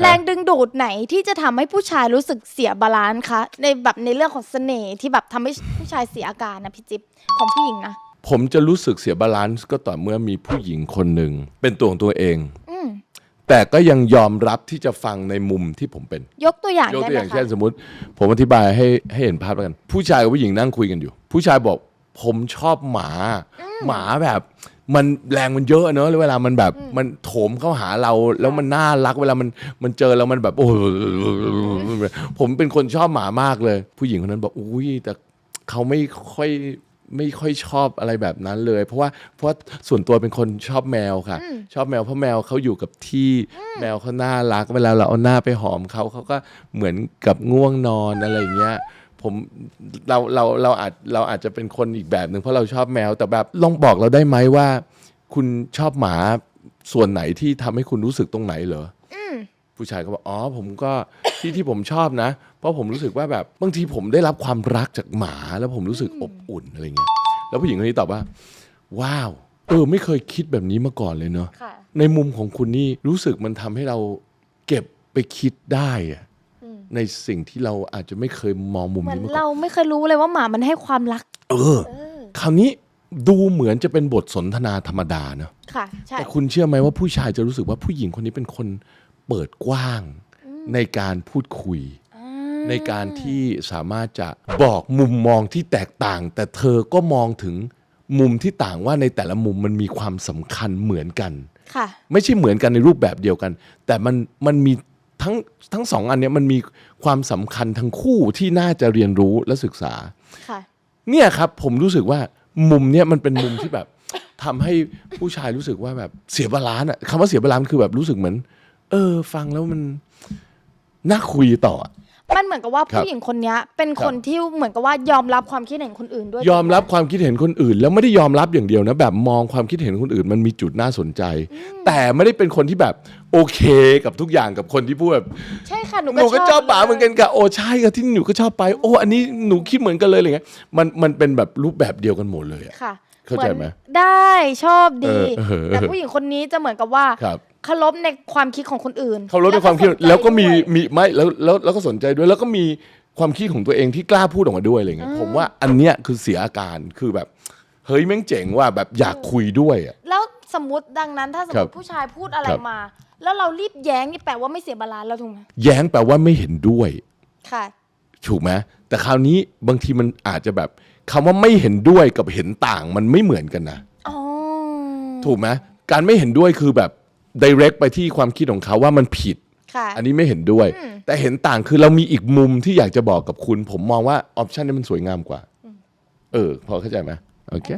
แรงดึงดูดไหนที่จะทำให้ผู้ชายรู้สึกเสียบาลานซ์คะในแบบในเรื่องของเสน่ห์ที่แบบทำให้ผู้ชายเสียอาการนะพี่จิ๊บของผู้หญิงนะผมจะรู้สึกเสียบาลานซ์ก็ต่อเมื่อมีผู้หญิงคนหนึ่งเป็นตัวของตัวเองอืมแต่ก็ยังยอมรับที่จะฟังในมุมที่ผมเป็น ยกตัวอย่างยกได้ตัวไหอมย่างคะเช่นสมมติ ผมอธิบายให้ให้เห็นภาพแล้วกัน ผู้ชายกับผู้หญิงนั่งคุยกันอยู่ ผู้ชายบอกผมชอบหมา หมาแบบ มันแรงมันเยอะเนอะแล้วเวลามันแบบมันโถมเข้าหาเรา แล้วมันน่ารักเวลามันมันเจอแล้วมันแบบโอ้โหผมเป็นคนชอบหมามากเลย ผู้หญิงคนนั้นบอกอุ้ยแต่เขาไม่ค่อยไม่ค่อยชอบอะไรแบบนั้นเลย เพราะว่าเพราะว่าส่วนตัวเป็นคนชอบแมวค่ะ ชอบแมวเพราะแมวเขาอยู่กับที่แมวเขาน่ารักเวลาเราเอาหน้าไปหอมเขาเขาก็เหมือนกับง่วงนอนอะไรอย่างเงี้ย ผมเราเราเราอาจเราอาจจะเป็นคนอีกแบบหนึ่งเพราะเราชอบแมว แต่แบบลองบอกเราได้ไหมว่า คุณชอบหมาส่วนไหนที่ทำให้คุณรู้สึกตรงไหนเหรออผู้ชายก็บอกอ๋อผมก็ที่ที่ผมชอบนะ เพราะผมรู้สึกว่าแบบบางทีผมได้รับความรักจากหมาแล้วผมรู้สึกอบอุ่นอะไรเงี้ยแล้วผู้หญิงคนนี้ตอบว่า ว้าว เออ ไม่เคยคิดแบบนี้มาก่อนเลยเนาะค่ะในมุมของคุณนี่รู้สึกมันทำให้เราเก็บไปคิดได้อะ ในสิ่งที่เราอาจจะไม่เคยมองมุมเหมือนนี้มาก่อนเราไม่เคยรู้เลยว่าหมามันให้ความรักเออ คราวนี้ดูเหมือนจะเป็นบทสนทนาธรรมดาเนอะค่ะ ใช่ แต่คุณเชื่อไหมว่าผู้ชายจะรู้สึกว่าผู้หญิงคนนี้เป็นคนเปิดกว้างในการพูดคุย ในการที่สามารถจะบอกมุมมองที่แตกต่าง แต่เธอก็มองถึงมุมที่ต่างว่าในแต่ละมุมมันมีความสำคัญเหมือนกัน ค่ะ ไม่ใช่เหมือนกันในรูปแบบเดียวกัน แต่มันมันมี ทั้งทั้งสองอันเนี้ยมันมีความสำคัญทั้งคู่ที่น่าจะเรียนรู้และศึกษา ค่ะ เนี่ยครับ ผมรู้สึกว่ามุมเนี้ยมันเป็นมุมที่แบบทำให้ผู้ชายรู้สึกว่าแบบเสียบาลานซ์อะคำว่าเสียบาลานซ์คือแบบรู้สึกเหมือน เออ ฟังแล้วมันน่าคุยต่ออะ มันเหมือนกับว่าครับผู้หญิงคนเนี้ยเป็นคนที่เหมือนกับว่ายอมรับความคิดเห็นคนอื่นด้วย ยอมรับความคิดเห็นคนอื่น แล้วไม่ได้ยอมรับอย่างเดียวนะ แบบมองความคิดเห็นคนอื่น มันมีจุดน่าสนใจ แต่ไม่ได้เป็นคนที่แบบโอเคกับทุกอย่างกับคนที่พูดแบบใช่ค่ะหนูหนูก็ชอบป๋าเหมือนกันกับโอ้ใช่กับที่หนูก็ชอบไป โอ้ อันนี้หนูคิดเหมือนกันเลยอะไรเงี้ยมันมันเป็นแบบรูปแบบเดียวกันหมดเลยอะค่ะเข้าใจไหมอนได้ชอบดีเออเออเออแต่ผู้หญิงคนนี้จะเหมือนกับว่าครับ เคารพในความคิดของคนอื่นเขาลดในความคิดสนใจแล้วก็มีด้วยมีไม่แล้วแล้วแล้วก็สนใจด้วย แล้วก็มีความคิดของตัวเองที่กล้าพูดออกมาด้วยอะไรเงี้ยผมว่าอันเนี้ยคือเสียอาการคือแบบ เฮ้ยแม่งเจ๋งว่าแบบอยากคุยด้วยอะแล้วสมมติดังนั้นถ้าสมครัมบติผู้ชายพูดอะไรครับมา แล้วเรารีบแย้งนี่แปลว่าไม่เสียบาลานซ์แล้วถูกไหมแย้งแปลว่าไม่เห็นด้วยค่ะถูกไหมแต่คราวนี้บางทีมันอาจจะแบบคำว่าไม่เห็นด้วยกับเห็นต่างมันไม่เหมือนกันนะอ๋อถูกไหมการไม่เห็นด้วยคือแบบ direct ไปที่ความคิดของเขาว่ามันผิด ค่ะ อันนี้ไม่เห็นด้วย แต่เห็นต่างคือเรามีอีกมุมที่อยากจะบอกกับคุณ ผมมองว่าออปชันนี้มันสวยงามกว่า เออ พอเข้าใจไหมโอเค